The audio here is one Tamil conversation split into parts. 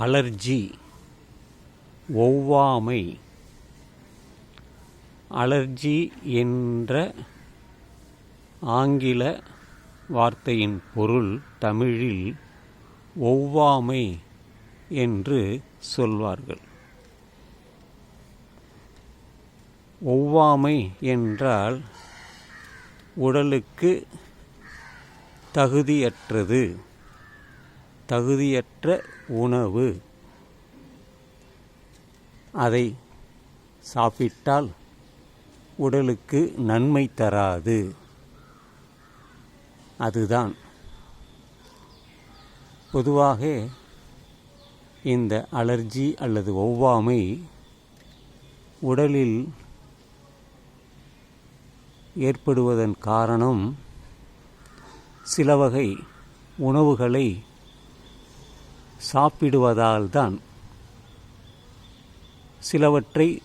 அலர்ஜி ஒவ்வாமை அலர்ஜி என்ற ஆங்கில வார்த்தையின் பொருள் தமிழில் ஒவ்வாமை என்று சொல்வார்கள். ஒவ்வாமை என்றால் உடலுக்கு தகுதியற்றது. தகுதியற்ற உணவு. அதை சாப்பிட்டால் உடலுக்கு நன்மை தராது. அதுதான். பொதுவாக இந்த அலர்ஜி அல்லது ஒவ்வாமை உடலில் ஏற்படுவதன் காரணம் சில வகை உணவுகளை சாப்பிடுவதால்தான் சிலவற்றை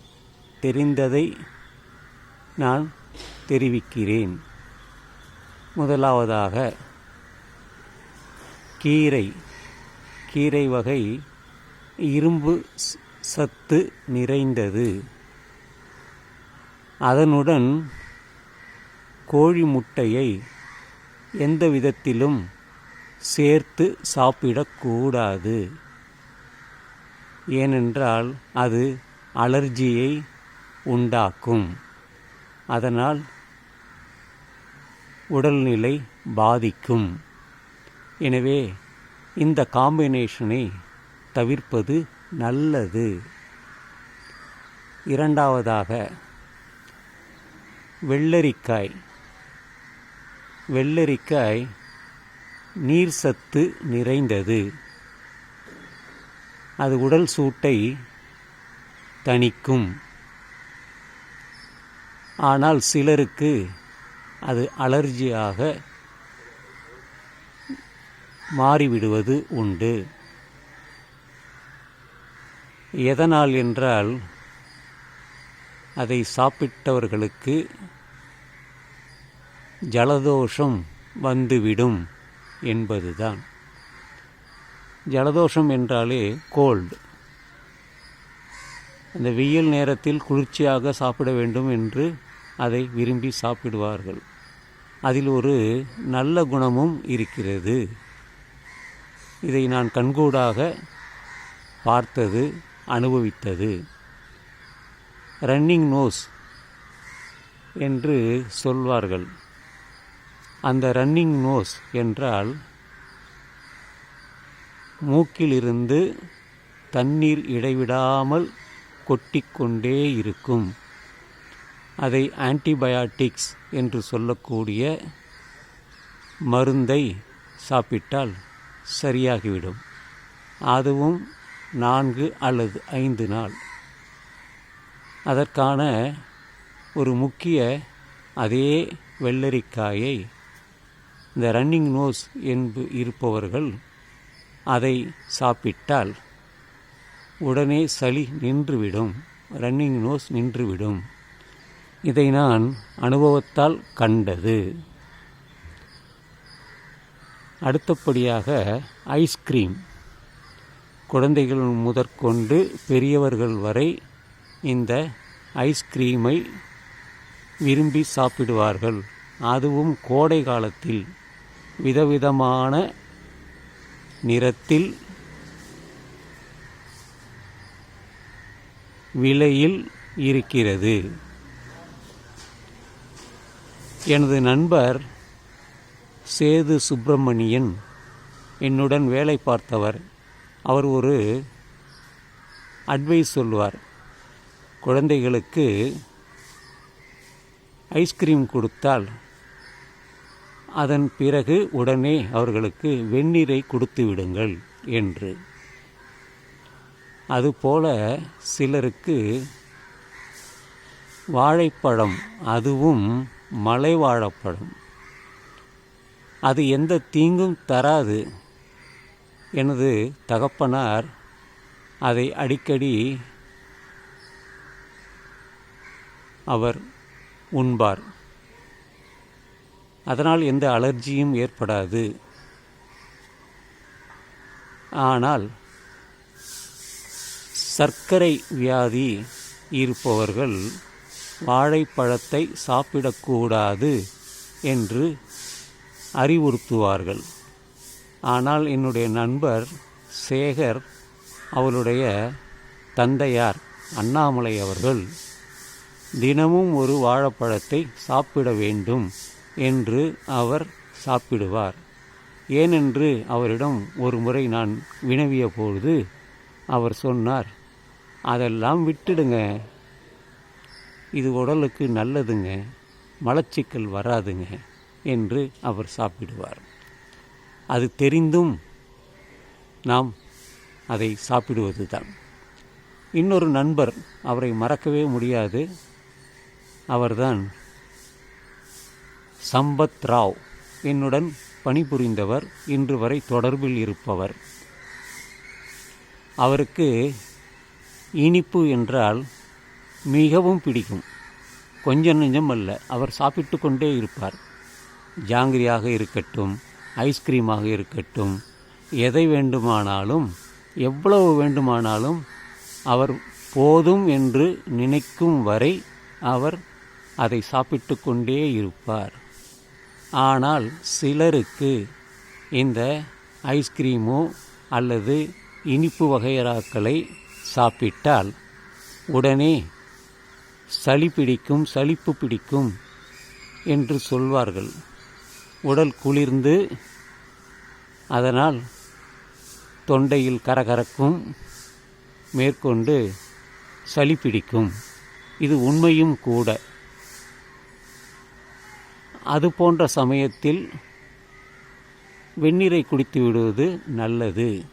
தெரிந்ததை நான் தெரிவிக்கிறேன். முதலாவதாக கீரை கீரை வகை இரும்பு சத்து நிறைந்தது. அதனுடன் கோழி முட்டையை எந்த விதத்திலும் சேர்த்து சாப்பிடக்கூடாது. ஏனென்றால் அது அலர்ஜியை உண்டாக்கும். அதனால் உடல்நிலை பாதிக்கும். எனவே இந்த காம்பினேஷனை தவிர்ப்பது நல்லது. இரண்டாவதாக வெள்ளரிக்காய். வெள்ளரிக்காய் நீர் சத்து நிறைந்தது. அது உடல் சூட்டை தணிக்கும். ஆனால் சிலருக்கு அது அலர்ஜியாக மாறிவிடுவது உண்டு. எதனால் என்றால் அதை சாப்பிட்டவர்களுக்கு ஜலதோஷம் வந்துவிடும். என்பதுதான். ஜலதோஷம் என்றாலே கோல்டு. அந்த வெயில் நேரத்தில் குளிர்ச்சியாக சாப்பிட வேண்டும் என்று அதை விரும்பி சாப்பிடுவார்கள். அதில் ஒரு நல்ல குணமும் இருக்கிறது. இதை நான் கண்கூடாக பார்த்தது அனுபவித்தது. ரன்னிங் நோஸ் என்று சொல்வார்கள். அந்த ரன்னிங் நோஸ் என்றால் மூக்கிலிருந்து தண்ணீர் இடைவிடாமல் கொட்டிக்கொண்டே இருக்கும். அதை ஆன்டிபயாட்டிக்ஸ் என்று சொல்லக்கூடிய மருந்தை சாப்பிட்டால் சரியாகிவிடும். அதுவும் நான்கு அல்லது ஐந்து நாள். அதற்கான ஒரு முக்கிய அதே வெள்ளரிக்காயை இந்த ரன்னிங் நோஸ் என்பு இருப்பவர்கள் அதை சாப்பிட்டால் உடனே சளி நின்றுவிடும். ரன்னிங் நோஸ் நின்றுவிடும். இதை நான் அனுபவத்தால் கண்டது. அடுத்தபடியாக ஐஸ்கிரீம் குழந்தைகள் முதற்கொண்டு பெரியவர்கள் வரை இந்த ஐஸ்கிரீமை விரும்பி சாப்பிடுவார்கள். அதுவும் கோடை காலத்தில் விதவிதமான நிறத்தில் விலையில் இருக்கிறது. எனது நண்பர் சேது சுப்பிரமணியன் என்னுடன் வேலை பார்த்தவர். அவர் ஒரு அட்வைஸ் சொல்வார் குழந்தைகளுக்கு ஐஸ்கிரீம் கொடுத்தால் அதன் பிறகு உடனே அவர்களுக்கு வெந்நீரை கொடுத்து விடுங்கள் என்று. அதுபோல சிலருக்கு வாழைப்பழம் அதுவும் மலை வாழைப்பழம். அது எந்த தீங்கும் தராது எனது தகப்பனார் அதை அடிக்கடி அவர் உண்பார். அதனால் எந்த அலர்ஜியும் ஏற்படாது. ஆனால் சர்க்கரை வியாதி இருப்பவர்கள் வாழைப்பழத்தை சாப்பிடக்கூடாது என்று அறிவுறுத்துவார்கள். ஆனால் என்னுடைய நண்பர் சேகர் அவளுடைய தந்தையார் அண்ணாமலை அவர்கள் தினமும் ஒரு வாழைப்பழத்தை சாப்பிட வேண்டும். என்று அவர் சாப்பிடுவார். ஏனென்று அவரிடம் ஒரு முறை நான் வினவிய பொழுது அவர் சொன்னார் அதெல்லாம் விட்டுடுங்க. இது உடலுக்கு நல்லதுங்க. மலச்சிக்கல் வராதுங்க என்று அவர் சாப்பிடுவார். அது தெரிந்தும் நாம் அதை சாப்பிடுவது தான் இன்னொரு நண்பர் அவரை மறக்கவே முடியாது. அவர்தான் சம்பத் ராவ் என்னுடன் பணிபுரிந்தவர் இன்று வரை தொடர்பில் இருப்பவர். அவருக்கு இனிப்பு என்றால் மிகவும் பிடிக்கும். கொஞ்சம் நெஞ்சம் அல்ல அவர் சாப்பிட்டு கொண்டே இருப்பார். ஜாங்கிரியாக இருக்கட்டும் ஐஸ்கிரீமாக இருக்கட்டும் எதை வேண்டுமானாலும் எவ்வளவு வேண்டுமானாலும் அவர் போதும் என்று நினைக்கும் வரை அவர் அதை சாப்பிட்டு கொண்டே இருப்பார். ஆனால் சிலருக்கு இந்த ஐஸ்கிரீமோ அல்லது இனிப்பு வகையறாக்களை சாப்பிட்டால் உடனே சளி பிடிக்கும் சளிப்பு பிடிக்கும் என்று சொல்வார்கள். உடல் குளிர்ந்து அதனால் தொண்டையில் கரகரக்கும் மேற்கொண்டு சளி பிடிக்கும். இது உண்மையும் கூட. அது போன்ற சமயத்தில் வெந்நீரை குடித்து விடுவது நல்லது.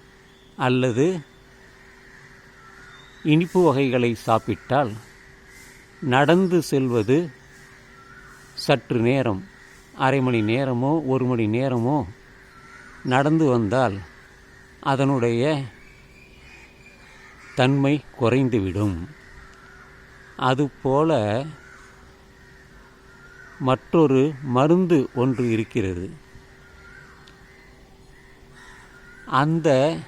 அல்லது இனிப்பு வகைகளை சாப்பிட்டால் நடந்து செல்வது சற்று நேரம் அரை மணி நேரமோ ஒரு மணி நேரமோ நடந்து வந்தால் அதனுடைய தன்மை குறைந்துவிடும். அதுபோல மற்றொரு மருந்து ஒன்று இருக்கிறது. அந்த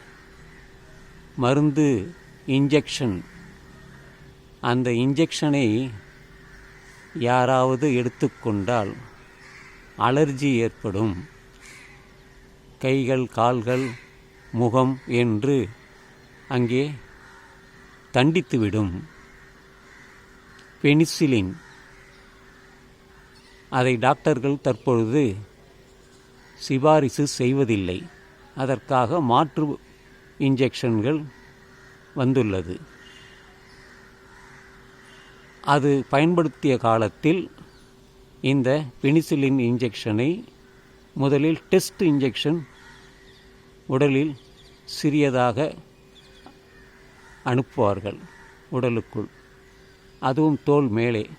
மருந்து இன்ஜெக்ஷன் அந்த இன்ஜெக்ஷனை யாராவது எடுத்துக்கொண்டால் அலர்ஜி ஏற்படும். கைகள் கால்கள் முகம் என்று அங்கே தண்டித்துவிடும். பெனிசிலின் அதை டாக்டர்கள் தற்பொழுது சிபாரிசு செய்வதில்லை. அதற்காக மாற்று இன்ஜெக்ஷன்கள் வந்துள்ளது. அது பயன்படுத்திய காலத்தில் இந்த பெனிசிலின் இன்ஜெக்ஷனை முதலில் டெஸ்ட் இன்ஜெக்ஷன் உடலில் சிறியதாக அனுப்புவார்கள் உடலுக்குள். அதுவும் தோல் மேலே.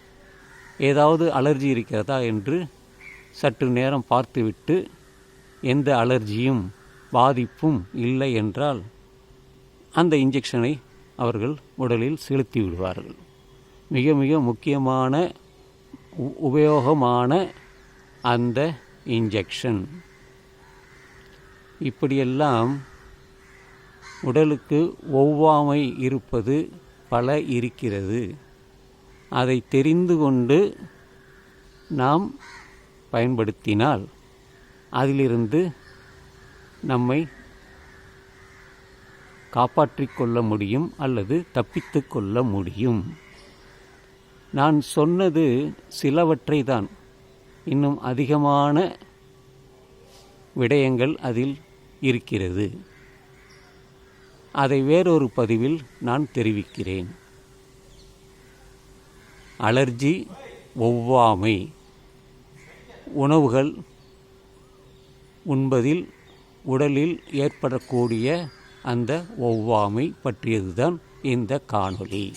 ஏதாவது அலர்ஜி இருக்கிறதா என்று சற்று நேரம் பார்த்துவிட்டு எந்த அலர்ஜியும் பாதிப்பும் இல்லை என்றால் அந்த இன்ஜெக்ஷனை அவர்கள் உடலில் செலுத்தி விடுவார்கள். மிக மிக முக்கியமான உ- உபயோகமான அந்த இன்ஜெக்ஷன். இப்படியெல்லாம் உடலுக்கு ஒவ்வாமை இருப்பது பல இருக்கிறது. அதை தெரிந்து கொண்டு நாம் பயன்படுத்தினால் அதிலிருந்து நம்மை காப்பாற்றிக்கொள்ள முடியும் அல்லது தப்பித்து கொள்ள முடியும். நான் சொன்னது சிலவற்றை தான் இன்னும் அதிகமான விடயங்கள் அதில் இருக்கிறது. அதை வேறொரு பதிவில் நான் தெரிவிக்கிறேன். அலர்ஜி ஒவ்வாமை. உணவுகள் உண்பதில் உடலில் ஏற்படக்கூடிய அந்த ஒவ்வாமை பற்றியதுதான் இந்த காணொளி.